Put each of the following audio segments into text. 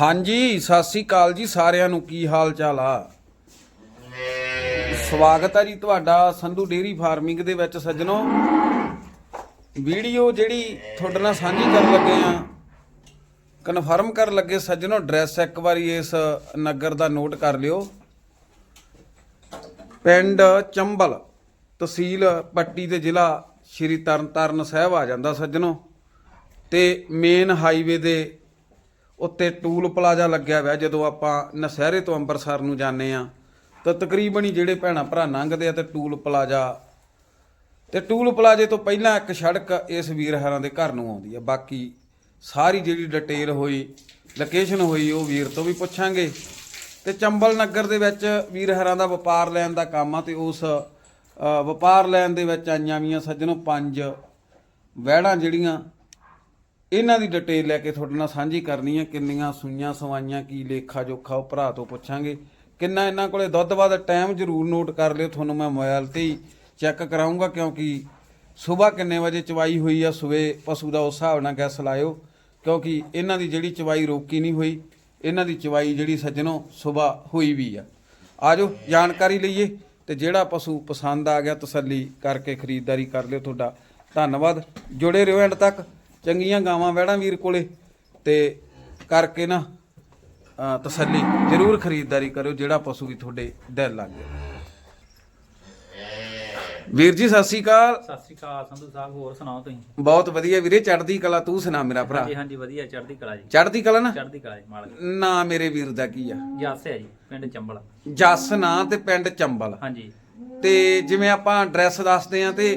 ਹਾਂਜੀ, ਸਤਿ ਸ੍ਰੀ ਅਕਾਲ ਜੀ ਸਾਰਿਆਂ ਨੂੰ, ਕੀ ਹਾਲ ਚਾਲ ਆ? ਸਵਾਗਤ ਹੈ ਜੀ ਤੁਹਾਡਾ ਸੰਧੂ ਡੇਰੀ ਫਾਰਮਿੰਗ ਦੇ ਵਿੱਚ ਸੱਜਣੋ। ਵੀਡੀਓ ਜਿਹੜੀ ਤੁਹਾਡੇ ਨਾਲ ਸਾਂਝੀ ਕਰਨ ਲੱਗੇ ਆ ਕਨਫਰਮ ਕਰਨ ਲੱਗੇ ਸੱਜਣੋ ਐਡਰੈਸ ਇੱਕ ਵਾਰੀ ਇਸ ਨਗਰ ਦਾ ਨੋਟ ਕਰ ਲਿਓ। ਪਿੰਡ ਚੰਬਲ, ਤਹਿਸੀਲ ਪੱਟੀ ਦੇ ਜ਼ਿਲ੍ਹਾ ਸ਼੍ਰੀ ਤਰਨਤਾਰਨ ਸਾਹਿਬ ਆ ਜਾਂਦਾ ਸੱਜਣੋ। ਤੇ ਮੇਨ ਹਾਈਵੇ ਦੇ ਉੱਤੇ ਟੂਲ ਪਲਾਜ਼ਾ ਲੱਗਿਆ ਹੋਇਆ, ਜਦੋਂ ਆਪਾਂ ਨਸਹਿਰੇ ਤੋਂ ਅੰਮ੍ਰਿਤਸਰ ਨੂੰ ਜਾਂਦੇ ਆ ਤਾਂ ਤਕਰੀਬਨ ਹੀ ਜਿਹੜੇ ਭੈਣਾ ਭਰਾ ਲੰਘਦੇ ਆ ਤੇ ਟੂਲ ਪਲਾਜ਼ਾ, ਤੇ ਟੂਲ ਪਲਾਜ਼ੇ ਤੋਂ ਪਹਿਲਾਂ ਇੱਕ ਸੜਕ ਇਸ ਵੀਰ ਹਰਾਂ ਦੇ ਘਰ ਨੂੰ ਆਉਂਦੀ ਆ। ਬਾਕੀ ਸਾਰੀ ਜਿਹੜੀ ਡਿਟੇਲ ਹੋਈ, ਲੋਕੇਸ਼ਨ ਹੋਈ, ਉਹ ਵੀਰ ਤੋਂ ਵੀ ਪੁੱਛਾਂਗੇ। ਤੇ ਚੰਬਲ ਨਗਰ ਦੇ ਵਿੱਚ ਵੀਰ ਹਰਾਂ ਦਾ ਵਪਾਰ ਲੈਣ ਦਾ ਕੰਮ ਆ ਤੇ ਉਸ ਵਪਾਰ ਲੈਣ ਦੇ ਵਿੱਚ ਆਈਆਂ ਵੀਆਂ ਸੱਜਣੋ ਪੰਜ ਵਹਿੜਾਂ ਜਿਹੜੀਆਂ ਇਹਨਾਂ ਦੀ ਡਿਟੇਲ ਲੈ ਕੇ ਤੁਹਾਡੇ ਨਾਲ ਸਾਂਝੀ ਕਰਨੀ ਹੈ ਕਿੰਨੀਆਂ ਸੂਈਆਂ ਸਵਾਈਆਂ, ਕੀ ਲੇਖਾ ਜੋਖਾ, ਉਹ ਭਰਾ ਤੋਂ ਪੁੱਛਾਂਗੇ। ਕਿੰਨਾ ਇਹਨਾਂ ਕੋਲੇ ਦੁੱਧ ਵੱਧ ਟਾਈਮ ਜ਼ਰੂਰ ਨੋਟ ਕਰ ਲਿਓ, ਤੁਹਾਨੂੰ ਮੈਂ ਮੋਬਾਈਲ ਤੇ ਹੀ ਚੈੱਕ ਕਰਾਉਂਗਾ ਕਿਉਂਕਿ ਸਵੇਰ ਕਿੰਨੇ ਵਜੇ ਚਵਾਈ ਹੋਈ ਆ ਸਵੇ ਪਸ਼ੂ ਦਾ ਉਸ ਹਿਸਾਬ ਨਾਲ ਗੈਸ ਲਾਇਓ, ਕਿਉਂਕਿ ਇਹਨਾਂ ਦੀ ਜਿਹੜੀ ਚਵਾਈ ਰੋਕੀ ਨਹੀਂ ਹੋਈ, ਇਹਨਾਂ ਦੀ ਚਵਾਈ ਜਿਹੜੀ ਸੱਜਣੋ ਸਵੇਰ ਹੋਈ ਵੀ ਆ। ਆਜੋ, ਜਾਣਕਾਰੀ ਲਈਏ, ਤੇ ਜਿਹੜਾ ਪਸ਼ੂ ਪਸੰਦ ਆ ਗਿਆ ਤਸੱਲੀ ਕਰਕੇ ਖਰੀਦਦਾਰੀ ਕਰ ਲਿਓ ਤੁਹਾਡਾ। ਧੰਨਵਾਦ, ਜੁੜੇ ਰਹੋ ਐਂਡ ਤੱਕ। ਚੰਗੀਆਂ ਗਾਵਾਂ ਵਹਿੜਾਂ ਵੀਰ ਕੋਲੇ ਤੇ ਕਰਕੇ ਨਾ ਤਸੱਲੀ ਜ਼ਰੂਰ ਖਰੀਦਦਾਰੀ ਕਰਿਓ ਜਿਹੜਾ ਪਸ਼ੂ ਵੀ ਤੁਹਾਡੇ ਦਿਲ ਲੱਗ ਵੀਰ ਜੀ ਸਤਿ ਸ੍ਰੀ ਅਕਾਲ। ਸਤਿ ਸ੍ਰੀ ਅਕਾਲ ਸੰਧੂ ਸਾਹਿਬ ਹੋਰ ਸੁਣਾਓ ਤੁਸੀਂ? ਬਹੁਤ ਵਧੀਆ ਵੀਰੇ ਚੜ੍ਹਦੀ ਕਲਾ ਤੂੰ ਸੁਣਾ ਮੇਰਾ ਭਰਾ। ਹਾਂਜੀ ਹਾਂਜੀ ਵਧੀਆ ਚੜ੍ਹਦੀ ਕਲਾ ਜੀ। ਚੜ੍ਹਦੀ ਕਲਾ ਨਾ? ਚੜ੍ਹਦੀ ਕਲਾ ਜੀ ਮਾਲਕ। ਨਾ ਮੇਰੇ ਵੀਰ ਦਾ ਕੀ ਆ? ਜੱਸ ਹੈ ਜੀ ਪਿੰਡ ਚੰਬਲ। ਜੱਸ ਨਾਂ ਤੇ ਪਿੰਡ ਚੰਬਲ। ਹਾਂਜੀ। ਤੇ ਜਿਵੇਂ ਆਪਾਂ ਐਡਰੈਸ ਦੱਸਦੇ ਆ ਤੇ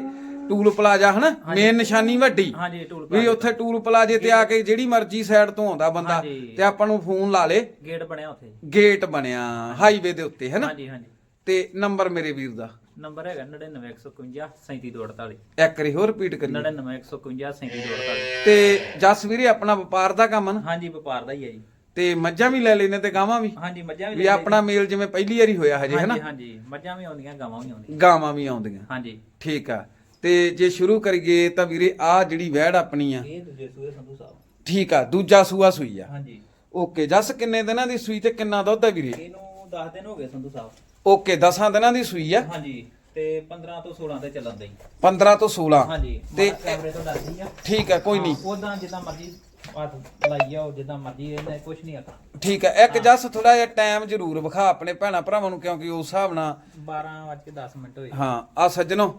ਟੂਲ ਪਲਾਜ਼ਾ ਹਨਾ ਮੇਨ ਨਿਸ਼ਾਨੀ ਵੱਡੀ। ਹਾਂਜੀ ਟੂਲ ਵੀ ਉੱਥੇ ਟੂਲ ਪਲਾਜ਼ੇ ਤੇ ਆ ਕੇ ਜਿਹੜੀ ਮਰਜ਼ੀ ਸਾਈਡ ਤੋਂ ਆਉਂਦਾ ਬੰਦਾ ਹਾਂਜੀ। ਤੇ ਆਪਾਂ ਨੂੰ ਫੋਨ ਲਾ ਲੇ। ਗੇਟ ਬਣਿਆ ਉੱਥੇ। ਗੇਟ ਬਣਿਆ ਹਾਈਵੇ ਦੇ ਉੱਤੇ ਹੈਨਾ? ਹਾਂਜੀ ਹਾਂਜੀ। ਤੇ ਨੰਬਰ ਮੇਰੇ ਵੀਰ ਦਾ। ਨੰਬਰ ਹੈਗਾ 99151 37248 ਇੱਕ ਵਾਰੀ ਹੋਰ ਰਿਪੀਟ ਕਰੀ 99151 37248 ਤੇ ਜਸ ਵੀਰੇ ਆਪਣਾ ਵਪਾਰ ਦਾ ਕੰਮ ਨਾ? ਹਾਂਜੀ ਵਪਾਰ ਦਾ ਹੀ ਹੈ ਜੀ। ਤੇ ਮੱਝਾਂ ਵੀ ਲੈ ਲੈਨੇ ਤੇ ਗਾਵਾਂ ਵੀ? ਹਾਂਜੀ ਮੱਝਾਂ ਵੀ ਵੀ ਆਪਣਾ ਮੇਲ ਜਿਵੇਂ ਪਹਿਲੀ ਵਾਰੀ ਹੋਇਆ ਹਜੇ ਹੈਨਾ? ਹਾਂਜੀ ਹਾਂਜੀ। ਮੱਝਾਂ ਵੀ ਆਉਂਦੀਆਂ ਗਾਵਾਂ ਵੀ ਆਉਂਦੀਆਂ। ਗਾਵਾਂ ਵੀ ਆਉਂਦੀਆਂ। ਹਾਂਜੀ। ਠੀਕ ਆ। ਤੇ ਜੇ ਸ਼ੁਰੂ ਕਰੀਏ ਤਾਂ ਵੀਰੇ ਆ ਜਿਹੜੀ ਵਹਿੜ ਆਪਣੀ ਆ ਇਹ ਦੂਜੇ ਸੂਏ ਸੰਧੂ ਸਾਹਿਬ। ਠੀਕ ਆ ਦੂਜਾ ਸੂਆ ਸੂਈ ਆ। ਹਾਂਜੀ। ਓਕੇ ਜਸ ਕਿੰਨੇ ਦਿਨਾਂ ਦੀ ਸੂਈ ਤੇ ਕਿੰਨਾ ਦੁੱਧ ਆ ਵੀਰੇ? ਇਹਨੂੰ 10 ਦਿਨ ਹੋ ਗਏ ਸੰਧੂ ਸਾਹਿਬ। ਓਕੇ 10 ਦਿਨਾਂ ਦੀ ਸੂਈ ਆ। ਹਾਂਜੀ ਤੇ 15 ਤੋਂ 16 ਤੇ ਚੱਲਣ ਦੇ 15 ਤੋਂ 16 ਹਾਂਜੀ ਤੇ ਤੇ ਕੈਮਰੇ ਤੋਂ ਡਰਦੀ ਆ। ਠੀਕ ਆ ਕੋਈ ਨਹੀਂ। ਉਦਾਂ ਜਿੱਦਾਂ ਮਰਜ਼ੀ ਹੱਥ ਲਾਈ ਜਾਓ ਜਿੱਦਾਂ ਮਰਜ਼ੀ ਇਹਨੇ ਕੁਝ ਨਹੀਂ ਆਖਣਾ। ਠੀਕ ਹੈ ਇੱਕ ਜਸ ਥੋੜਾ ਜਿਹਾ ਟਾਈਮ ਜ਼ਰੂਰ ਵਿਖਾ ਆਪਣੇ ਭੈਣਾ ਭਰਾਵਾਂ ਨੂੰ ਕਿਉਂਕਿ ਉਸ ਹਿਸਾਬ ਨਾਲ 12 ਵੱਜ ਕੇ 10 ਮਿੰਟ ਹੋਏ। ਹਾਂ ਆ ਸੱਜਣੋ।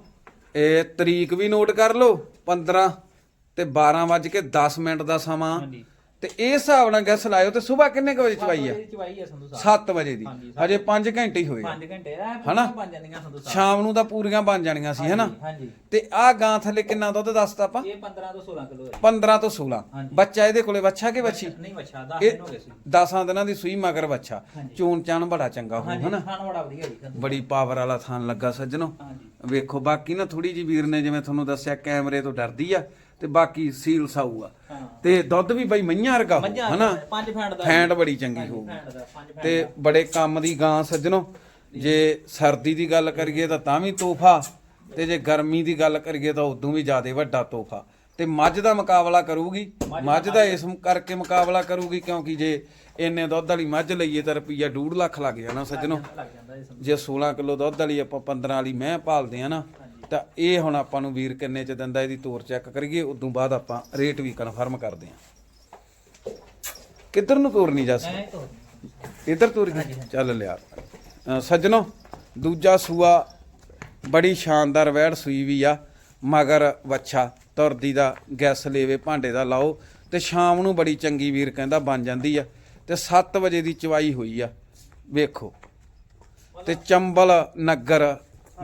ਇਹ ਤਰੀਕ ਵੀ ਨੋਟ ਕਰ ਲਓ 15 ਤੇ 12 ਵੱਜ ਕੇ 10 ਮਿੰਟ ਦਾ ਸਮਾਂ। ਹਾਂਜੀ। ਤੇ ਇਸ ਹਿਸਾਬ ਨਾਲ ਗੈਸ ਲਾਇਓ ਤੇ ਸਵੇਰ ਕਿੰਨੇ ਕੁ ਵਜੇ ਚਵਾਈ ਆ? ਇਹਦੀ ਚਵਾਈ ਆ ਸੰਧੂ ਸਾਹਿਬ। 7 ਵਜੇ ਦੀ। ਹਾਂਜੀ, ਹਜੇ 5 ਘੰਟੇ ਹੀ ਹੋਏ ਆ। 5 ਘੰਟੇ ਆ ਹਨਾ? ਬਣ ਜਾਂਦੀਆਂ ਸੰਧੂ ਸਾਹਿਬ। ਸ਼ਾਮ ਨੂੰ ਤਾਂ ਪੂਰੀਆਂ ਬਣ ਜਾਣੀਆਂ ਸੀ ਹੈਨਾ? ਹਾਂਜੀ ਤੇ ਆ ਗਾਂ ਥੱਲੇ ਕਿੰਨਾ ਦੁੱਧ ਦੱਸਤਾ ਆਪਾਂ? ਇਹ 15 ਤੋਂ 16 ਕਿਲੋ ਹੈ 15 ਤੋਂ 16 ਹਾਂਜੀ। ਬੱਚਾ ਇਹਦੇ ਕੋਲੇ ਬੱਚਾ ਕਿ ਬੱਚੀ? ਨਹੀਂ ਵੱਛਾ 10 ਇਹ ਦਿਨ ਹੋ ਗਏ ਸੀ। 10 ਦਿਨਾਂ ਦੀ ਸੂਈ ਮਗਰ ਬੱਚਾ। ਹਾਂਜੀ। ਚੂਨ ਚਾਨ ਬੜਾ ਚੰਗਾ ਹੋ ਹਾਂਜੀ ਹਨਾ? ਖਾਣ ਬੜਾ ਵਧੀਆ ਜੀ ਸੰਧੂ ਬੜੀ ਪਾਵਰ ਵਾਲਾ ਥਾਨ ਲੱਗਾ ਸੱਜਣੋ। ਹਾਂਜੀ। ਵੇਖੋ ਬਾਕੀ ਨਾ ਥੋੜੀ ਜੀ ਵੀਰ ਨੇ ਜਿਵੇਂ ਤੁਹਾਨੂੰ ਦੱਸਿਆ ਕੈਮਰੇ ਤੋਂ ਡਰਦੀ ਆ ਤੇ ਬਾਕੀ ਸੀਲ ਸਾਊ ਆ। ਤੇ ਦੁੱਧ ਵੀ ਬਈ ਮਈਆਂ ਵਰਗਾ ਹੋਊ, ਹਨਾ? ਪੰਜ ਫੈਂਟ ਦਾ ਫੈਂਟ ਬੜੀ ਚੰਗੀ ਹੋਊ ਫੈਂਟ ਦਾ ਪੰਜ ਫੈਂਟ ਤੇ ਬੜੇ ਕੰਮ ਦੀ ਗਾਂ ਸੱਜਣੋ ਜੇ ਸਰਦੀ ਦੀ ਗੱਲ ਕਰੀਏ ਤਾਂ ਤਾਂ ਵੀ ਤੋਹਫਾ ਤੇ ਜੇ ਗਰਮੀ ਦੀ ਗੱਲ ਕਰੀਏ ਤਾਂ ਉਦੋਂ ਵੀ ਜ਼ਿਆਦਾ ਵੱਡਾ ਤੋਹਫਾ। ਤੇ ਮੱਝ ਦਾ ਮੁਕਾਬਲਾ ਕਰੂਗੀ ਮੱਝ ਦਾ ਇਸ ਕਰਕੇ ਮੁਕਾਬਲਾ ਕਰੂਗੀ ਕਿਉਂਕਿ ਜੇ ਇੰਨੇ ਦੁੱਧ ਵਾਲੀ ਮੱਝ ਲਈਏ ਤਾਂ ਰੁਪਈਆ 2.5 ਲੱਖ ਲੱਗ ਜਾਣਾ ਸੱਜਣੋ। ਲੱਗ ਜਾਂਦਾ ਜੇ 16 ਕਿਲੋ ਦੁੱਧ ਵਾਲੀ ਆਪਾਂ 15 ਵਾਲੀ ਮੈਂ ਪਾਲਦੇ ਆ ਨਾ ਤਾਂ ਇਹ ਹੁਣ ਆਪਾਂ ਨੂੰ ਵੀਰ ਕਿੰਨੇ ਚ ਦਿੰਦਾ ਇਹਦੀ ਤੋਰ ਚੈੱਕ ਕਰੀਏ ਉਦੋਂ ਬਾਅਦ ਆਪਾਂ ਰੇਟ ਵੀ ਕਨਫਰਮ ਕਰਦੇ ਆ ਕਿੱਧਰ ਨੂੰ ਤੋਰਨੀ ਜੱਸ? ਇੱਧਰ ਤੁਰ ਗਈ ਚੱਲ ਲਿਆ। ਸੱਜਣੋ ਦੂਜਾ ਸੂਆ ਬੜੀ ਸ਼ਾਨਦਾਰ ਵੈੜ ਸੂਈ ਵੀ ਆ ਮਗਰ ਵੱਛਾ ਤੁਰਦੀ ਦਾ ਗੈਸ ਲੇਵੇ ਭਾਂਡੇ ਦਾ ਲਾਓ ਤੇ ਸ਼ਾਮ ਨੂੰ ਬੜੀ ਚੰਗੀ ਵੀਰ ਕਹਿੰਦਾ ਬਣ ਜਾਂਦੀ ਆ ਤੇ 7 ਵਜੇ ਦੀ ਚਵਾਈ ਹੋਈ ਆ। ਵੇਖੋ। ਤੇ ਚੰਬਲ ਨਗਰ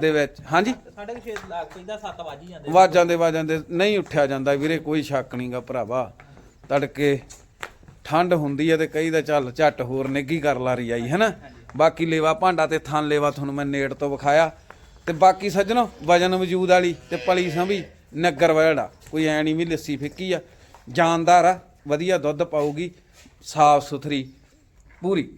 ਦੇ ਵਿੱਚ। ਹਾਂਜੀ? ਸਾਡੇ ਕੋਲ 6 ਲੱਖ ਪੈਂਦਾ 7 ਵੱਜ ਹੀ ਜਾਂਦੇ। ਵਾਜਾਂ ਦੇ ਵਾਜਾਂ ਦੇ ਨਹੀਂ ਉੱਠਿਆ ਜਾਂਦਾ ਵੀਰੇ ਕੋਈ ਸ਼ੱਕ ਨਹੀਂਗਾ ਭਰਾਵਾ। ਤੜਕੇ ਠੰਡ ਹੁੰਦੀ ਹੈ ਤੇ ਕਈ ਦਾ ਚੱਲ ਝੱਟ ਹੋਰ ਨਿੱਗੀ ਕਰ ਲਾ ਰਹੀ ਆਈ ਹੈਨਾ? ਬਾਕੀ ਲੇਵਾ ਭਾਂਡਾ ਤੇ ਥਣ ਲੇਵਾ ਤੁਹਾਨੂੰ ਮੈਂ ਨੇੜ ਤੋਂ ਵਿਖਾਇਆ। ਤੇ ਬਾਕੀ ਸੱਜਣੋ ਵਜਨ ਵਜੂਦ ਵਾਲੀ ਤੇ ਪਲੀ ਸੰਭੀ ਨਗਰ ਵੜਾ ਕੋਈ ਐ ਨਹੀਂ ਵੀ ਲੱਸੀ ਫਿੱਕੀ ਆ। ਜਾਨਦਾਰ ਆ ਵਧੀਆ ਦੁੱਧ ਪਾਊਗੀ ਸਾਫ਼ ਸੁਥਰੀ ਪੂਰੀ।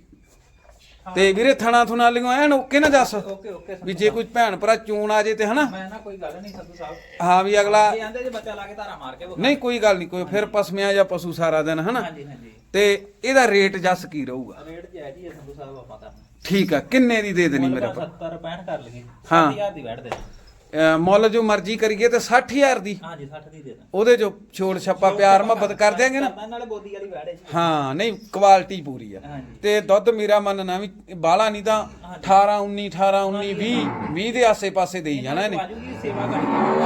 ਤੇ ਵੀਰੇ ਥਣਾ ਥੁਣਾ ਲਿਓ ਐਨ ਓਕੇ ਨਾ ਓਕੇ ਓਕੇ ਵੀ ਜੇ ਕੋਈ ਭੈਣ ਭਰਾ ਚੂਣ ਆ ਜੇ ਤੇ ਹਨਾ? ਮੈਂ ਨਾ ਕੋਈ ਗੱਲ ਨਹੀਂ ਸੰਧੂ ਸਾਹਿਬ। ਹਾਂ ਵੀ ਅਗਲਾ ਇਹ ਆਂਦੇ ਜੇ ਬੱਚਾ ਲਾ ਕੇ ਧਾਰਾ ਮਾਰ ਕੇ। ਨਹੀਂ ਕੋਈ ਗੱਲ ਨਹੀਂ ਕੋਈ ਫਿਰ ਪਸਮਿਆ ਜਾਂ ਪਸ਼ੂ ਸਾਰਾ ਦਿਨ ਹਨਾ? ਹਾਂਜੀ ਹਾਂਜੀ। ਤੇ ਇਹਦਾ ਰੇਟ ਜੱਸ ਕੀ ਰਹੂਗਾ? ਰੇਟ ਹੀ ਹੈ ਸੰਧੂ ਸਾਹਿਬ ਆਪਾਂ ਤਾਂ। ਠੀਕ ਆ ਕਿੰਨੇ ਦੀ ਦੇ ਦੇਣੀ ਮੇਰੇ ਤਾਂ ਭਰਾ? 70 65 ਕਰ ਲਈਏ। ਹਾਂ। 60000 ਦੀ। ਅਹ ਮੁੱਲ ਜੋ ਮਰਜ਼ੀ ਕਰੀਏ ਤੇ 60000 ਦੀ। ਹਾਂਜੀ 60 ਦੀ ਦੇ ਦਾਂ ਉਹਦੇ ਜੋ ਛੋੜ ਛੱਪਾ ਪਿਆਰ ਮੁਹੱਬਤ ਕਰ ਦਿਆਂਗੇ ਨਾ। ਨਾਲੇ ਬੋਦੀ ਵਾਲੀ ਵੈਟ ਹੈ ਜੀ। ਹਾਂ ਨਹੀਂ ਕੁਆਲਿਟੀ ਪੂਰੀ ਆ। ਹਾਂਜੀ। ਤੇ ਦੁੱਧ ਮੇਰਾ ਮੰਨਣਾ ਵੀ ਬਾਲਾ ਨਹੀਂ ਤਾਂ 18 19 18 19 20 20 ਦੇ ਆਸੇ-ਪਾਸੇ ਦੇਈ ਜਾਣਾ ਇਹਨੇ। ਸੇਵਾ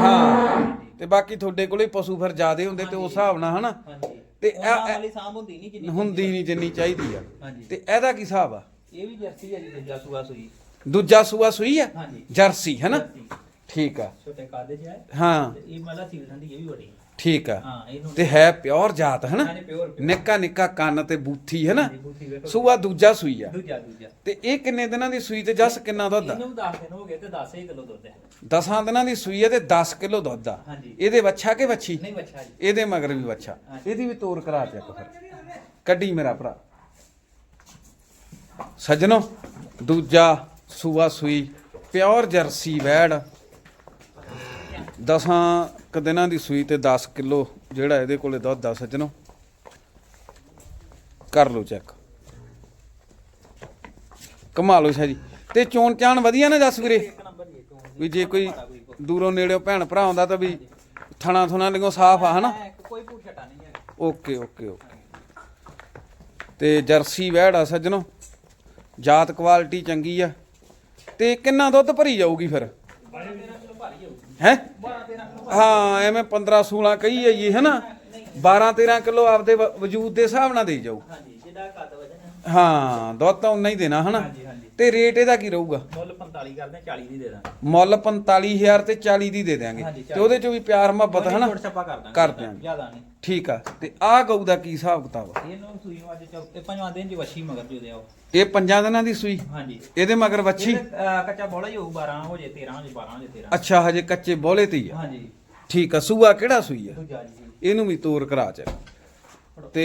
ਹਾਂ। ਤੇ ਬਾਕੀ ਤੁਹਾਡੇ ਕੋਲੇ ਪਸ਼ੂ ਫਿਰ ਜ਼ਿਆਦੇ ਹੁੰਦੇ ਤੇ ਉਸ ਹਿਸਾਬ ਨਾਲ ਹਨਾ? ਹਾਂਜੀ। ਤੇ ਤੇ ਇਹ- ਵਾਲੀ ਸਾਂਭ ਹੁੰਦੀ ਨਹੀਂ ਜਿੰਨੀ ਹੁੰਦੀ ਨਹੀਂ ਜਿੰਨੀ ਚਾਹੀਦੀ ਆ। ਹਾਂਜੀ। ਤੇ ਇਹਦਾ ਕੀ ਹਿਸਾਬ ਆ? ਇਹ ਵੀ ਜਰਸੀ ਹੈ ਜੀ ਦੂਜਾ ਸੂਆ ਸੂਈ। ਦੂਜਾ ਸੂਆ ਸੂਈ ਆ? ਹਾਂਜੀ। ਜਰਸੀ ਹੈਨਾ? ਜਰਸੀ। ਠੀਕ ਆ। ਛੋਟੇ ਕਾਦੇ ਚ ਹੈ। ਹਾਂ। ਤੇ ਇਹ ਮਤਲਬ ਸੀਲ ਠੰਡੀ ਇਹ ਵੀ ਬੜੀ ਠੀਕ ਆ। ਹਾਂ ਇਹਨੂੰ ਤੇ ਹੈ ਪਿਓਰ ਜਾਤ ਹੈਨਾ ਹਾਂਜੀ ਪਿਓਰ ਨਿੱਕਾ ਨਿੱਕਾ ਕੰਨ ਤੇ ਬੂਥੀ ਬੂਥੀ ਵੇਖੋ। ਸੂਆ ਦੂਜਾ ਸੂਈ ਆ। ਦੂਜਾ ਦੂਜਾ। ਤੇ ਇਹ ਕਿੰਨੇ ਦਿਨਾਂ ਦੀ ਸੂਈ ਤੇ ਜਸ ਕਿੰਨਾ ਦੁੱਧ ਆ? ਇਹਨੂੰ 10 ਦਿਨ ਹੋ ਗਏ ਤੇ 10 ਹੀ ਕਿਲੋ ਦੁੱਧ ਹੈ। ਦਸਾਂ ਦਿਨਾਂ ਦੀ ਸੂਈ ਹੈ ਤੇ 10 ਕਿਲੋ ਦੁੱਧ ਆ। ਹਾਂਜੀ। ਇਹਦੇ ਵੱਛਾ ਕਿ ਵੱਛੀ? ਨਹੀਂ ਬੱਚਾ ਜੀ। ਇਹਦੇ ਮਗਰ ਵੀ ਵੱਛਾ। ਹਾਂਜੀ। ਇਹਦੀ ਵੀ ਤੋਰ ਕਰਾ ਚੱਕ ਫਿਰ। ਕੱਢੀ ਮੇਰਾ ਭਰਾ। ਸੱਜਣੋ ਦੂਜਾ ਸੂਆ ਸੂਈ ਪਿਓਰ ਜਰਸੀ ਵੈੜ। ਦਸਾਂ ਕ ਦਿਨਾਂ ਦੀ ਸੂਈ ਤੇ 10 ਕਿਲੋ ਜਿਹੜਾ ਇਹਦੇ ਕੋਲੇ ਦੁੱਧ ਆ ਸੱਜਣੋ, ਕਰ ਲਓ ਚੈੱਕ। ਕਮਾ ਲਓ ਸ਼ਾਹ ਜੀ। ਤੇ ਚੋਣ ਚਾਣ ਵਧੀਆ ਨਾ ਜਸ ਵੀਰੇ? ਵੀ ਜੇ ਕੋਈ ਦੂਰੋਂ ਨੇੜਿਓਂ ਭੈਣ ਭਰਾ ਆਉਂਦਾ ਤਾਂ ਵੀ ਥਣਾ ਥੁਣਾ ਲਿਓ ਸਾਫ਼ ਆ, ਹਨਾ? ਕੋਈ ਭੂਟ ਨਹੀਂ ਹੈ ਓਕੇ ਓਕੇ ਓਕੇ। ਤੇ ਜਰਸੀ ਵਹਿੜ ਆ ਸੱਜਣੋ, ਜਾਤ ਕੁਆਲਿਟੀ ਚੰਗੀ ਆ। ਤੇ ਕਿੰਨਾ ਦੁੱਧ ਭਰੀ ਜਾਊਗੀ ਫਿਰ 12 13 ਕਿਲੋ ਭਾਰੀ ਹੋਊ ਹੈ? 12 13 ਕਿਲੋ ਹਾਂ ਐਵੇਂ 15 16 ਕਹੀ ਜਾਈਏ ਹਨਾ 12 13 ਕਿਲੋ ਆਪਦੇ ਵ- ਵਜੂਦ ਦੇ ਹਿਸਾਬ ਨਾਲ ਦੇ ਜਾਊ ਹਾਂਜੀ ਜਿਹੜਾ ਕੱਦ ਵਜਨ ਹੈ ਹਾਂ ਦੁੱਧ ਤਾਂ ਉਨਾ ਹੀ ਦੇਣਾ ਹਨਾ ਤੇ ਰੇਟ ਇਹਦਾ ਕੀ ਰਹੂਗਾ? ਮੁੱਲ 45 ਕਰਦੇ 40 ਦੀ ਦੇ ਦਾਂ ਮੁੱਲ 45000 ਤੇ 40 ਦੀ ਦੇ ਹਾਂਜੀ, ਤੇ ਉਹਦੇ ਚੋਂ ਵੀ ਪਿਆਰ ਮੁਹੱਬਤ ਹਨਾ? ਛੋਟ ਛੱਪਾ ਕਰ ਦਾਂਗੇ। ਕਰ ਦਿਆਂਗੇ। ਜ਼ਿਆਦਾ ਨਹੀਂ। ਠੀਕ ਆ ਤੇ ਆਹ ਗਊ ਦਾ ਕੀ ਹਿਸਾਬ ਕਿਤਾਬ ਆ? ਇਹਨੂੰ ਸੂਈ ਨੂੰ ਅੱਜ ਚੌਥੇ ਪੰਜਵਾਂ ਦਿਨ ਜੀ ਵੱਛੀ ਮਗਰ ਜੋ ਦਿਆਓ ਇਹ ਪੰਜਾਂ ਦਿਨਾਂ ਦੀ ਸੂਈ? ਹਾਂਜੀ। ਇਹਦੇ ਮਗਰ ਵੱਛੀ? ਅਹ, ਕੱਚਾ ਬੋਲਾ ਹੀ ਹੋਊ 12 ਹੋ ਜੇ 13 ਹੋ ਜੇ 12 ਹੋ ਜੇ 13 ਅੱਛਾ ਹਜੇ ਕੱਚੇ ਬੋਲੇ ਤੇ ਹੀ ਆ। ਹਾਂਜੀ। ਠੀਕ ਆ ਸੂਆ ਕਿਹੜਾ ਸੂਈ ਆ? ਦੂਜਾ ਜੀ। ਇਹਨੂੰ ਵੀ ਤੋਰ ਕਰਾ ਚ ਤੇ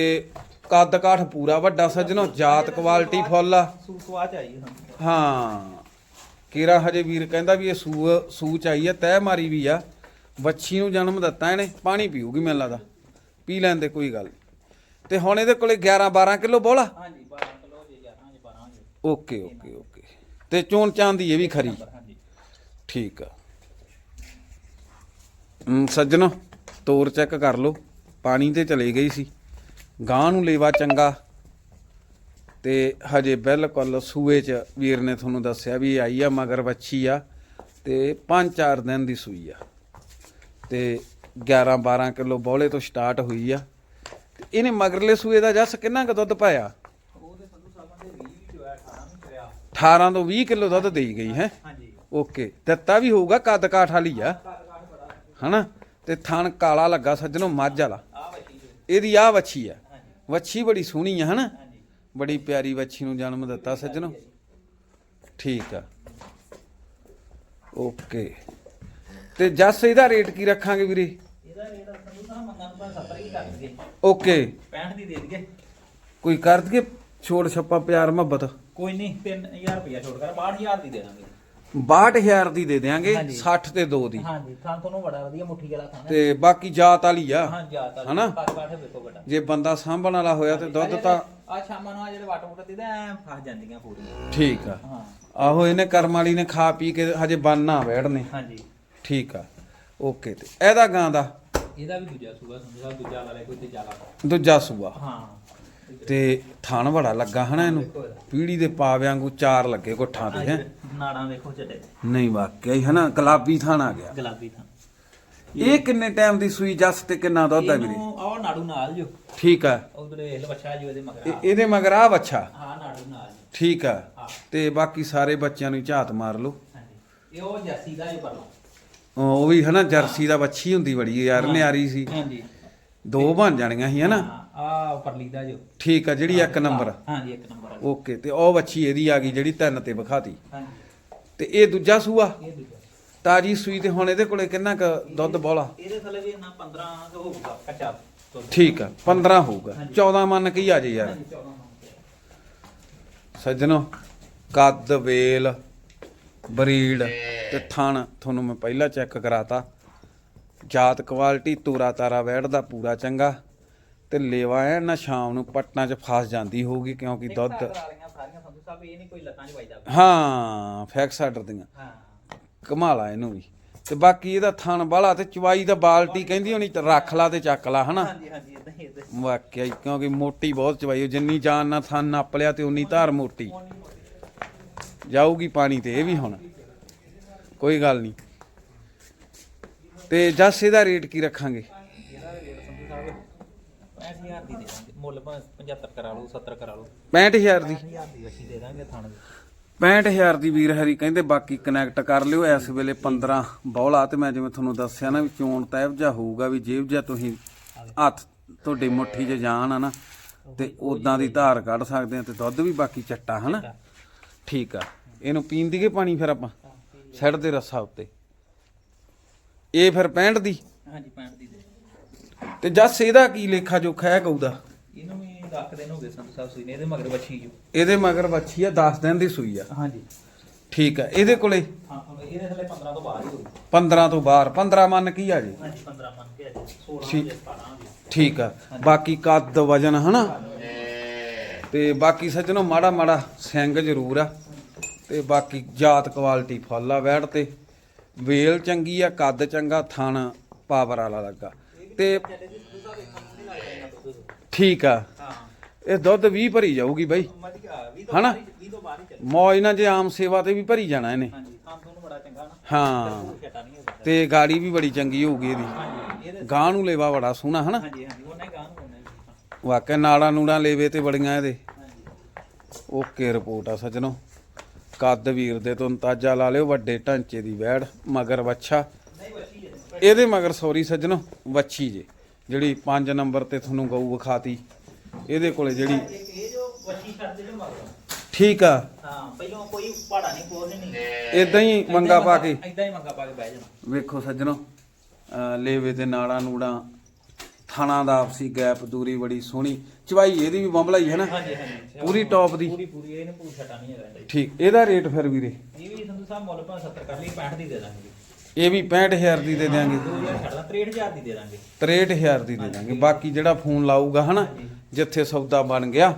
ਕੱਦ ਕਾਠ ਪੂਰਾ ਵੱਡਾ ਸੱਜਣੋ ਜਾਤ ਕੁਆਲਿਟੀ ਫੁੱਲ ਆ। ਸੂਸਵਾ ਚ ਆਈ ਹਾਂ ਹਾਂ। ਕੀਰਾ ਹਜੇ ਵੀਰ ਕਹਿੰਦਾ ਵੀ ਇਹ ਸੂ ਸੂ ਚਾਈ ਆ ਤੈ ਮਾਰੀ ਵੀ ਆ। ਵੱਛੀ ਨੂੰ ਜਨਮ ਦਿੱਤਾ ਇਹਨੇ ਪਾਣੀ ਪੀਊਗੀ ਮੈਨੂੰ ਲੱਗਦਾ। ਪੀ ਲੈਣ ਦੇ ਕੋਈ ਗੱਲ ਨੀ। ਤੇ ਹੁਣ ਇਹਦੇ ਕੋਲੇ 11 12 ਕਿਲੋ ਬੋਲਾ? ਹਾਂਜੀ 12 ਕਿਲੋ ਜੇ 11 ਜੇ 12 ਜੇ। Okay okay okay. ਤੇ ਚੋਣ ਚਾਂਦੀ ਇਹ ਵੀ ਖਰੀ। ਹਾਂਜੀ। ਠੀਕ ਆ। ਹਮ, ਸੱਜਣੋ ਤੋਰ ਚੈੱਕ ਕਰ ਲਓ। ਪਾਣੀ ਤੇ ਚਲੇ ਗਈ ਸੀ। ਗਾਂ ਨੂੰ ਲੇਵਾ ਚੰਗਾ। ਤੇ ਹਜੇ ਬਿਲਕੁਲ ਸੂਏ ਚ ਵੀਰ ਨੇ ਤੁਹਾਨੂੰ ਦੱਸਿਆ ਵੀ ਆਈ ਆ ਮਗਰ ਵੱਛੀ ਆ ਤੇ 5-4 ਦਿਨ ਦੀ ਸੂਈ ਆ। ਤੇ 11-12 ਕਿਲੋ ਬੋਲੇ ਤੋਂ ਸਟਾਰਟ ਹੋਈ ਆ। ਇਹਨੇ ਮਗਰਲੇ ਸੂਏ ਦਾ ਜੱਸ ਕਿੰਨਾ ਕੁ ਦੁੱਧ ਪਾਇਆ? ਉਹਦੇ ਸੰਧੂ ਸਾਹਿਬਾਂ ਦੇ 20 ਜੋ ਹੈ 18 ਵੀ ਕਰਿਆ 18 ਤੋਂ 20 ਕਿਲੋ ਦੁੱਧ ਦੇਈ ਗਈ ਹੈ? ਓਕੇ ਦਿੱਤਾ ਵੀ ਹੋਊਗਾ ਕੱਦ ਕਾਠ ਵਾਲੀ ਆ। ਹਨਾ? ਤੇ ਥਣ ਕਾਲਾ ਲੱਗਾ ਸੱਜਣੋ ਮੱਝ ਵਾਲਾ। ਇਹਦੀ ਆ ਵੱਛੀ ਆ। ਵੱਛੀ ਬੜੀ ਸੋਹਣੀ ਆ ਹਨਾ? ਬੜੀ ਪਿਆਰੀ ਵੱਛੀ ਨੂੰ ਜਨਮ ਦਿੱਤਾ ਸੱਜਣੋ। ਠੀਕ ਆ। ਓਕੇ। ਤੇ ਜੱਸ ਇਹਦਾ ਰੇਟ ਕੀ ਰੱਖਾਂਗੇ ਵੀਰੇ? ਇਹਦਾ ਰੇਟ ਸੰਧੂ ਸਾਹਿਬ ਮੰਗਾਂ ਨੂੰ 70 ਹੀ ਕਰ ਦਈਏ। ਓਕੇ। 65 ਦੀ ਦੇ ਦਈਏ। ਕੋਈ ਕਰ ਦਈਏ? ਛੋੜ ਛੱਪਾ ਪਿਆਰ ਮੁਹੱਬਤ। ਕੋਈ ਨਹੀਂ 3000 ਰੁਪਇਆ ਛੋੜ ਕਰ 62000 ਦੀ ਦੇ ਦਾਂਗੇ। 62000 ਦੀ ਦੇ ਹਾਂਜੀ। 60 ਤੇ 2 ਦੀ। ਹਾਂਜੀ ਥਾਂ ਤੁਹਾਨੂੰ ਬੜਾ ਵਧੀਆ ਮੁੱਠੀ ਵਾਲਾ ਥਾਂ ਤੇ ਬਾਕੀ ਜਾਤ ਵਾਲੀ ਆ। ਹਾਂ ਜਾਤਾ ਹਨਾ? ਵੇਖੋ ਬੇਟਾ। ਜੇ ਬੰਦਾ ਸਾਂਭਣ ਵਾਲਾ ਹੋਇਆ ਤੇ ਦੁੱਧ ਤਾਂ ਆ ਸ਼ਾਮਾਂ ਨੂੰ ਆ ਜਿਹੜੇ ਵਾਟ ਵੁੱਟ ਤੇ ਐ ਫਸ ਜਾਂਦੀਆਂ ਪੂਰੀਆਂ। ਠੀਕ ਆ। ਆਹੋ ਇਹਨੇ ਕਰਮ ਵਾਲੀ ਨੇ ਖਾ ਪੀ ਕੇ ਹਜੇ ਬੰਨਾ ਵੜਨੇ ਹਾਂਜੀ। ਠੀਕ ਆ। ਓਕੇ ਤੇ। ਇਹਦਾ ਗਾਂ ਦਾ? ਇਹਦਾ ਵੀ ਦੂਜਾ ਸੂਗਾ ਸਮਝਾ ਦੂਜਾ ਵਾਲਾ ਕੋਈ ਤੇ ਜਾਲਾ ਦੂਜਾ ਸੂਆ। ਹਾਂ। ਤੇ ਥਣ ਬੜਾ ਲੱਗਾ ਹਨਾ ਇਹਨੂੰ। ਪੀੜੀ ਦੇ ਪਾ ਵਾਂਗੂ ਚਾਰ ਲੱਗੇ ਗੁੱਠਾਂ ਤੇ ਹੈ। ਨਾੜਾਂ ਵੇਖੋ ਚੱਡੇ। ਨਹੀਂ ਵਾਕਿਆ ਹੀ ਹਨਾ ਗੁਲਾਬੀ ਥਣ ਆ ਗਿਆ। ਗੁਲਾਬੀ ਥਾਂ ਇਹ ਕਿੰਨੇ ਟਾਈਮ ਦੀ ਸੂਈ ਜੱਸ ਤੇ ਕਿੰਨਾ ਦੁੱਧ ਆ ਵੀਰੇ? ਇਹਨੂੰ ਆਹ ਨਾੜੂ ਨਾਲ ਜੋ। ਠੀਕ ਆ। ਉਧਰ ਇਹ ਬੱਚਾ ਜੀ ਉਹਦੇ ਮਗਰ ਇਹ- ਇਹਦੇ ਮਗਰ ਆ ਬੱਚਾ ਹਾਂ ਨਾੜੂ ਨਾਲ। ਜੀ ਠੀਕ ਆ। ਹਾਂ। ਤੇ ਬਾਕੀ ਸਾਰੇ ਬੱਚਿਆਂ ਨੂੰ ਝਾਤ ਮਾਰ ਲਓ। ਹਾਂਜੀ। ਇਹ ਉਹ ਜੱਸੀ ਦਾ ਜੋ ਪਰਲਾ। ਉਹ ਵੀ ਹਨਾ ਜਰਸੀ ਦਾ ਬੱਚੀ ਹੁੰਦੀ ਬੜੀ ਯਾਰ ਨਿਆਰੀ ਸੀ। ਹਾਂਜੀ। ਦੋ ਬਣ ਜਾਣੀਆਂ ਸੀ ਹਨਾ। ਆ ਪਰਲੀ ਦਾ ਜੋ। ਠੀਕ ਆ ਜਿਹੜੀ ਇੱਕ ਨੰਬਰ ਹਾਂਜੀ ਇੱਕ ਨੰਬਰ ਵਾਲੀ ਓਕੇ ਤੇ ਉਹ ਬੱਚੀ ਇਹਦੀ ਆ ਗਈ ਜਿਹੜੀ ਤਿੰਨ ਤੇ ਵਿਖਾਤੀ। ਹਾਂਜੀ ਤੇ ਇਹ ਦੂਜਾ ਸੂਆ? ਇਹ ਦੂਜਾ ਤਾਜੀ ਸੂਈ ਤੇ ਹੁਣ ਇਹਦੇ ਕੋਲੇ ਕਿੰਨਾ ਕ ਦੁੱਧ ਬੋਲਾ? ਇਹਦੇ ਥੱਲੇ ਵੀ ਨਾ 15 ਕੁ ਹੋਊਗਾ ਕੱਚਾ ਦੁੱਧ। ਠੀਕ ਆ 15 ਹੋਊਗਾ। ਹਾਂਜੀ। 14 ਮੰਨ ਕੇ ਹੀ ਆ ਜੇ ਯਾਰ। ਹਾਂਜੀ, 14 ਹੋਊਗਾ। ਸੱਜਣੋ ਕੱਦ ਵੇਲ ਬਰੀਡ ਤੇ ਥਣ ਤੁਹਾਨੂੰ ਮੈਂ ਪਹਿਲਾਂ ਚੈੱਕ ਕਰਾਤਾ। ਜਾਤ ਕੁਆਲਿਟੀ ਤੂਰਾ ਤਾਰਾ ਵੈੜ ਦਾ ਪੂਰਾ ਚੰਗਾ। ਤੇ ਲੇਵਾ ਐ ਨਾ ਸ਼ਾਮ ਨੂੰ ਪਟਨਾ 'ਚ ਫਸ ਜਾਂਦੀ ਹੋਊਗੀ ਕਿਉਂਕਿ ਦੁੱਧ ਕਰਾ ਲਈਆਂ ਸਾਰੀਆਂ ਸੰਧੂ ਸਾਹਿਬ ਇਹ ਨਹੀਂ ਕੋਈ ਲੱਤਾਂ 'ਚ ਵੱਜਦਾ। ਹਾਂ ਫੈਕਸ ਆਰਡਰ ਦੀਆਂ। ਹਾਂ। ਕਮਾਲਾ ਇਹਨੂੰ ਵੀ। ਤੇ ਬਾਕੀ ਇਹਦਾ ਥਣ ਬਾਲਾ ਤੇ ਚਵਾਈ ਦਾ ਬਾਲਟੀ ਕਹਿੰਦੀ ਹੋਣੀ ਤੇ ਰੱਖ ਲਾ ਤੇ ਚੱਕ ਲਾ ਹਨਾ? ਹਾਂਜੀ ਹਾਂਜੀ ਇਦਾਂ ਹੀ ਇਦਾਂ ਵਾਕਿਆ ਹੀ ਕਿਉਂਕਿ ਮੋਟੀ ਬਹੁਤ ਚਵਾਈ ਉਹ ਜਿੰਨੀ ਜਾਨ ਨਾਲ ਥਣ ਨੱਪ ਲਿਆ ਤੇ ਉਨੀ ਧਾਰ ਮੋਟੀ। ਜਾਊਗੀ ਪਾਣੀ ਤੇ ਇਹ ਵੀ ਹੁਣ। ਕੋਈ ਗੱਲ ਨਹੀਂ ਤੇ ਜੱਸ ਇਹਦਾ ਰੇਟ ਕੀ ਰੱਖਾਂਗੇ ਇਹਦਾ ਰੇਟ ਸੰਧੂ ਸਾਹਿਬ 65000 ਦੀ ਦੇ ਦਾਂਗੇ। ਮੁੱਲ ਭਾਵੇਂ 75 ਕਰਾ ਲਓ 70 ਕਰਾ ਲਓ। 65000 ਦੀ। 65000 ਦੀ ਅਸੀਂ ਦੇ ਦਾਂਗੇ ਥਣ ਦੀ 65000 ਦੀ ਵੀਰ ਹਰੀ ਕਹਿੰਦੇ ਬਾਕੀ ਕਨੈਕਟ ਕਰ ਲਿਓ ਇਸ ਵੇਲੇ 15 ਬੌਲਾ ਤੇ ਮੈਂ ਜਿਵੇਂ ਤੁਹਾਨੂੰ ਦੱਸਿਆ ਨਾ ਵੀ ਚੋਣ ਤੈਬ ਜਾ ਹੋਊਗਾ ਵੀ ਜੇਬ ਜਾ ਤੁਸੀਂ ਹੱਥ ਤੁਹਾਡੀ ਮੁੱਠੀ 'ਚ ਜਾਣ ਆ ਨਾ ਤੇ ਉਦਾਂ ਦੀ ਧਾਰ ਕੱਢ ਸਕਦੇ ਆ ਤੇ ਦੁੱਧ ਵੀ ਬਾਕੀ ਚੱਟਾ ਹਨਾ? ਠੀਕ ਆ। ਇਹਨੂੰ ਪੀਣ ਦੀਏ ਪਾਣੀ ਫਿਰ ਆਪਾਂ? ਛੱਡ ਦੇ ਰੱਸਾ ਉੱਤੇ। ਇਹ ਫਿਰ 65 ਦੀ? ਹਾਂਜੀ 65 ਦੀ ਦੇ ਤੇ ਜੱਸ ਇਹਦਾ ਕੀ ਲੇਖਾ ਜੋਖਾ ਹੈ ਕਹੂਦਾ? ਇਹਨੂੰ ਵੀ ਲੱਖ ਦਿਨ ਹੋ ਗਏ ਸੰਧੂ ਸਾਹਿਬ ਸੂਈ ਨੇ ਇਹਦੇ ਮਗਰ ਵੱਛੀ ਜੋ। ਇਹਦੇ ਮਗਰ ਵੱਛੀ ਆ 10 ਦਿਨ ਦੀ ਸੂਈ ਆ। ਹਾਂਜੀ। ਠੀਕ ਆ ਇਹਦੇ ਕੋਲੇ? ਹਾਂ ਹੁਣ ਇਹਦੇ ਥੱਲੇ 15 ਤੋਂ ਬਾਅਦ ਹੀ ਹੋਊ। 15 ਤੋਂ ਬਾਹਰ 15 ਮੰਨ ਕੀ ਆ ਜੀ? ਹਾਂਜੀ 15 ਮੰਨ ਕੇ ਅੱਜ 16 ਠੀਕ। ਜੇ 17 ਵੀ ਠੀਕ ਆ ਬਾਕੀ ਕੱਦ ਵਜਨ ਹਨਾ? ਤੇ ਬਾਕੀ ਸੱਜਣੋ ਮਾੜਾ ਮਾੜਾ ਸਿੰਘ ਜ਼ਰੂਰ ਆ। ਤੇ ਬਾਕੀ ਜਾਤ ਕੁਆਲਿਟੀ ਫੁੱਲ ਆ ਵੈੜ ਤੇ। ਵੇਲ ਚੰਗੀ ਆ ਕੱਦ ਚੰਗਾ ਥਣ ਪਾਵਰ ਵਾਲਾ ਲੱਗਾ। ਤੇ ਠੀਕ ਆ। ਹਾਂ ਇਹ ਦੁੱਧ 20 ਭਰੀ ਜਾਊਗੀ ਬਾਈ। ਹਨਾ? 20 ਤੋਂ ਬਾਅਦ ਹੀ ਚੱਲ ਮੌਜ ਨਾਲ ਜੇ ਆਮ ਸੇਵਾ ਤੇ ਵੀ ਭਰੀ ਜਾਣਾ ਇਹਨੇ। ਹਾਂ। ਤੇ ਗਾੜੀ ਵੀ ਬੜੀ ਚੰਗੀ ਹੋਊਗੀ ਇਹਦੀ। ਗਾਂ ਨੂੰ ਲੇਵਾ ਬੜਾ ਸੋਹਣਾ ਹਨਾ। ਵਾਕਿਆ ਨਾੜਾ ਨੂੜਾ ਲੇਵੇ ਤੇ ਬੜੀਆਂ ਇਹਦੇ। ਓਕੇ ਰਿਪੋਰਟ ਆ ਸੱਜਣੋ। ਕੱਦ ਵੀਰ ਦੇ ਤੋਂ ਅੰਦਾਜ਼ਾ ਲਾ ਲਿਓ ਵੱਡੇ ਢਾਂਚੇ ਦੀ ਵੈੜ ਮਗਰ ਵੱਛਾ। ਇਹਦੇ ਮਗਰ ਸੌਰੀ ਸੱਜਣੋ ਵੱਛੀ ਜੇ ਜਿਹੜੀ 5 ਨੰਬਰ ਤੇ ਤੁਹਾਨੂੰ ਗਊ ਵਿਖਾਤੀ। ਇਹਦੇ ਕੋਲੇ ਜਿਹੜੀ ਇੱਕ ਇਹ ਜੋ ਵੱਛੀ ਛੱਡਦੇ ਜੋ ਮਗਰ। ਠੀਕ ਆ। ਹਾਂ ਪਹਿਲਾਂ ਕੋਈ ਪਹਾੜਾ ਨਹੀਂ ਕੋਲ ਨਹੀਂ ਇਦਾਂ ਹੀ ਮੰਗਾ ਪਾ ਕੇ। ਇਦਾਂ ਹੀ ਮੰਗਾ ਪਾ ਕੇ ਬਹਿ ਜਾਣਾ ਵੇਖੋ ਸੱਜਣੋ ਲੇਵੇ ਤੇ ਨਾੜਾ ਨੂੜਾ ਥਾਣਾ ਦਾ ਆਪਸੀ ਗੈਪ ਦੂਰੀ ਬੜੀ ਸੋਹਣੀ। ਚਵਾਈ ਇਹਦੀ ਵੀ ਬੰਬਲਾ ਹੀ ਹੈ ਨਾ? ਹਾਂਜੀ ਹਾਂਜੀ ਪੂਰੀ ਟੌਪ ਦੀ। ਪੂਰੀ ਪੂਰੀ ਇਹਨੂੰ ਪੂਰੀ ਛਟਾ ਨਹੀਂ ਇਹਦਾ। ਠੀਕ ਇਹਦਾ ਰੇਟ ਫਿਰ ਵੀਰੇ? ਇਹ ਵੀ ਸੰਧੂ ਸਾਹਿਬ ਮੁੱਲ 70 ਕਰ ਲਈ 65 ਦੀ ਦੇ ਦਾਂਗੇ। ਇਹ ਵੀ 65000 ਦੀ ਦੇ ਦਿਆਂਗੇ। 2000 ਛੱਡਦਾ 63000 ਦੀ ਦੇ ਦਾਂਗੇ। 63000 ਦੀ ਦੇ ਦਾਂਗੇ। ਬਾਕੀ ਜਿਹੜਾ ਫੋਨ ਲਾਊਗਾ ਹਨਾ ਜਿੱਥੇ ਸੌਦਾ ਬਣ ਗਿਆ।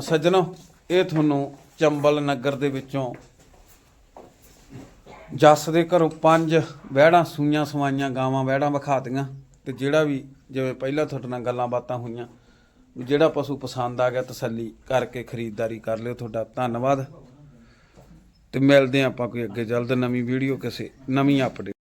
ਸੱਜਣੋ ਇਹ ਤੁਹਾਨੂੰ ਚੰਬਲ ਨਗਰ ਦੇ ਵਿੱਚੋਂ ਜੱਸ ਦੇ ਘਰੋਂ ਪੰਜ ਵਹਿੜਾਂ ਸੂਈਆਂ ਸਵਾਈਆਂ ਗਾਵਾਂ ਵਹਿੜਾਂ ਵਿਖਾਤੀਆਂ ਤੇ ਜਿਹੜਾ ਵੀ ਜਿਵੇਂ ਪਹਿਲਾਂ ਤੁਹਾਡੇ ਨਾਲ ਗੱਲਾਂ ਬਾਤਾਂ ਹੋਈਆਂ ਜਿਹੜਾ ਪਸ਼ੂ ਪਸੰਦ ਆ ਗਿਆ ਤਸੱਲੀ ਕਰਕੇ ਖਰੀਦਦਾਰੀ ਕਰ ਲਿਓ ਤੁਹਾਡਾ। ਧੰਨਵਾਦ। ਤੇ ਮਿਲਦੇ ਹਾਂ ਆਪਾਂ ਕੋਈ ਅੱਗੇ ਜਲਦ ਨਵੀਂ ਵੀਡੀਓ ਕਿਸੇ ਨਵੀਂ ਅਪਡੇਟ